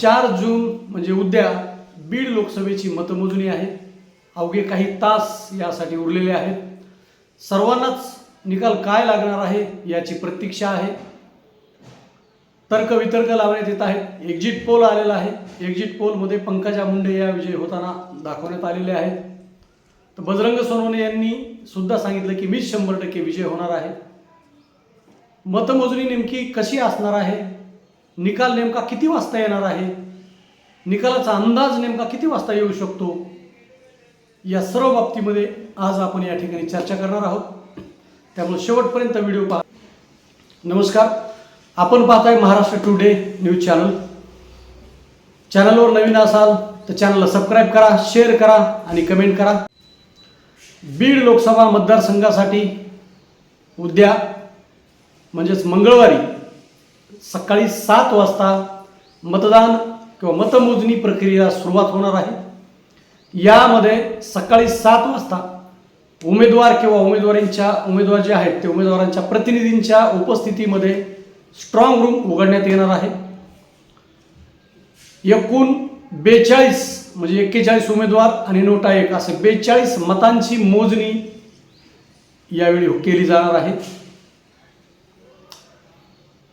चार जून म्हणजे उद्या बीड लोकसभेची मतमोजणी आहे. अवघे काही तास यासाठी उरलेले आहेत. सर्वांनाच निकाल काय लागणार आहे याची प्रतीक्षा आहे. तर्कवितर्क लावण्यात येत आहेत. एक्झिट पोल आलेला आहे. एक्झिट पोलमध्ये पंकजा मुंडे या विजय होताना दाखवण्यात आलेले आहेत. तर बजरंग सोनवणे यांनी सुद्धा सांगितलं की मीच शंभर टक्के विजय होणार आहे. मतमोजणी नेमकी कशी असणार आहे? निकाल नेमका किती वाजता येणार आहे? निकालाचा अंदाज नेमका किती वाजता येऊ शकतो? या सर्व बाबतीमध्ये आज आपण या ठिकाणी चर्चा करणार आहोत. त्यामुळे शेवटपर्यंत व्हिडिओ पहा. नमस्कार. आपण पाहताय महाराष्ट्र टुडे न्यूज चॅनल. चॅनलवर नवीन असाल तर चॅनलला सबस्क्राईब करा शेअर करा आणि कमेंट करा. बीड लोकसभा मतदारसंघासाठी उद्या म्हणजेच मंगळवारी सकाळी सात वाजता मतदान किंवा मतमोजणी प्रक्रियेला सुरुवात होणार आहे. यामध्ये सकाळी सात वाजता उमेदवार किंवा उमेदवारांच्या उमेदवार जे आहेत ते उमेदवारांच्या प्रतिनिधींच्या उपस्थितीमध्ये स्ट्रॉंग रूम उघडण्यात येणार आहे. एकूण बेचाळीस म्हणजे एक्केचाळीस उमेदवार आणि नोटा एक असे बेचाळीस मतांची मोजणी यावेळी केली जाणार आहे.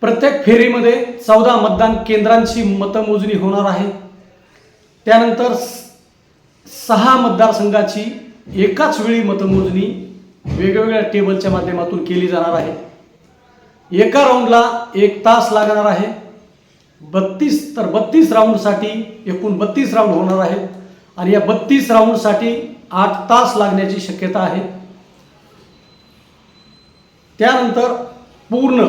प्रत्येक फेरीमध्ये चौदा मतदान केंद्रांची मतमोजणी होणार आहे. त्यानंतर सहा मतदारसंघाची एकाच वेळी मतमोजणी वेगवेगळ्या टेबलच्या माध्यमातून केली जाणार आहे. एका राऊंडला एक तास लागणार आहे. बत्तीस तर बत्तीस राऊंडसाठी एकूण बत्तीस राऊंड होणार आहेत. आणि या बत्तीस राऊंडसाठी आठ तास लागण्याची शक्यता आहे. त्यानंतर पूर्ण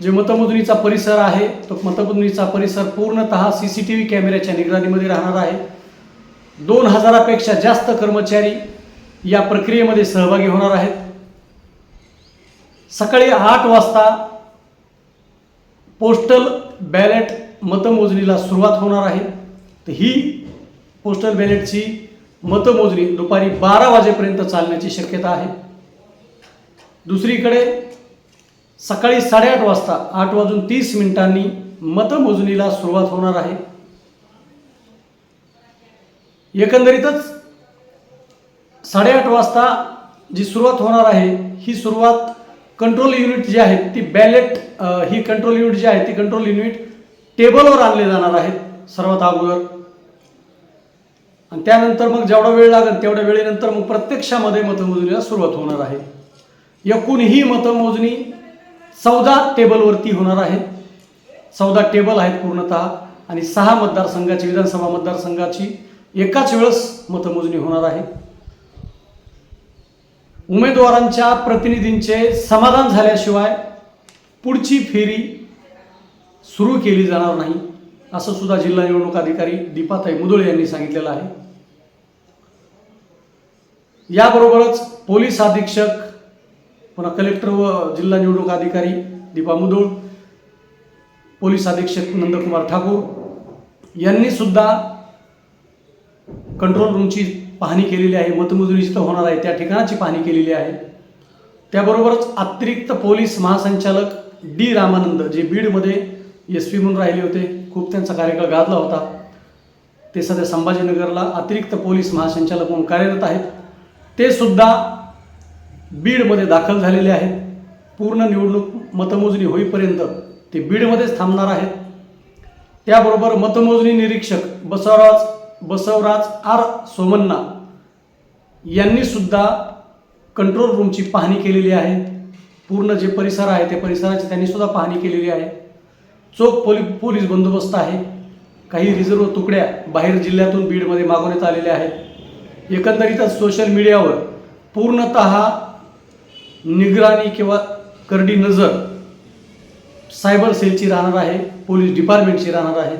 जे मतमोजणीचा परिसर आहे तो मतमोजणीचा परिसर पूर्णतः सी सी टी व्ही कॅमेऱ्याच्या निगराणीमध्ये राहणार आहे. दोन हजारापेक्षा जास्त कर्मचारी या प्रक्रियेमध्ये सहभागी होणार आहेत. सकाळी आठ वाजता पोस्टल बॅलेट मतमोजणीला सुरुवात होणार आहे. तर ही पोस्टल बॅलेटची मतमोजणी दुपारी बारा वाजेपर्यंत चालण्याची शक्यता आहे. दुसरीकडे सकाळी साडेआठ वाजता आठ वाजून तीस मिनिटांनी मतमोजणीला सुरुवात होणार आहे. एकंदरीतच साडेआठ वाजता जी सुरुवात होणार आहे ही सुरुवात कंट्रोल युनिट जी आहे ती बॅलेट ही कंट्रोल युनिट जी आहे ती कंट्रोल युनिट टेबलवर आणले जाणार आहेत सर्वात अगोदर. आणि त्यानंतर मग जेवढा वेळ लागेल तेवढ्या वेळेनंतर मग प्रत्यक्षामध्ये मतमोजणीला सुरुवात होणार आहे. एकूण ही मतमोजणी चौदा टेबलवरती होणार आहे चौदा टेबल आहेत पूर्णतः. आणि सहा मतदारसंघाची विधानसभा मतदारसंघाची एकाच वेळेस मतमोजणी होणार आहे. उमेदवारांच्या प्रतिनिधींचे समाधान झाल्याशिवाय पुढची फेरी सुरू केली जाणार नाही असं सुद्धा जिल्हा निवडणूक अधिकारी दीपाताई मुदोळे यांनी सांगितलेलं आहे. याबरोबरच पोलीस अधीक्षक पुन्हा कलेक्टर व जिल्हा निवडणूक अधिकारी दीपा मुदोळ पोलीस अधीक्षक नंदकुमार ठाकूर यांनी सुद्धा कंट्रोल रूमची पाहणी केलेली आहे. मतमोजणी जिथं होणार आहे त्या ठिकाणाची पाहणी केलेली आहे. त्याबरोबरच अतिरिक्त पोलीस महासंचालक डी रामानंद जे बीडमध्ये एस पी म्हणून राहिले होते खूप त्यांचा कार्यकाळ गाजला होता. ते सध्या संभाजीनगरला अतिरिक्त पोलीस महासंचालक म्हणून कार्यरत आहेत. ते सुद्धा बीडमध्ये दाखल झालेले आहेत. पूर्ण निवडणूक मतमोजणी होईपर्यंत ते बीडमध्येच थांबणार आहेत. त्याबरोबर मतमोजणी निरीक्षक बसवराज बसवराज आर सोमन्ना यांनी सुद्धा कंट्रोल रूमची पाहणी केलेली आहे. पूर्ण जे परिसर आहे ते परिसराची त्यांनी सुद्धा पाहणी केलेली आहे. चोख पोली पोलीस बंदोबस्त आहे. काही रिझर्व तुकड्या बाहेर जिल्ह्यातून बीडमध्ये मागवण्यात आलेल्या आहेत. एकंदरीतच सोशल मीडियावर पूर्णत निगराणी किंवा करडी नजर सायबर सेलची राहणार आहे पोलीस डिपार्टमेंटची राहणार आहे.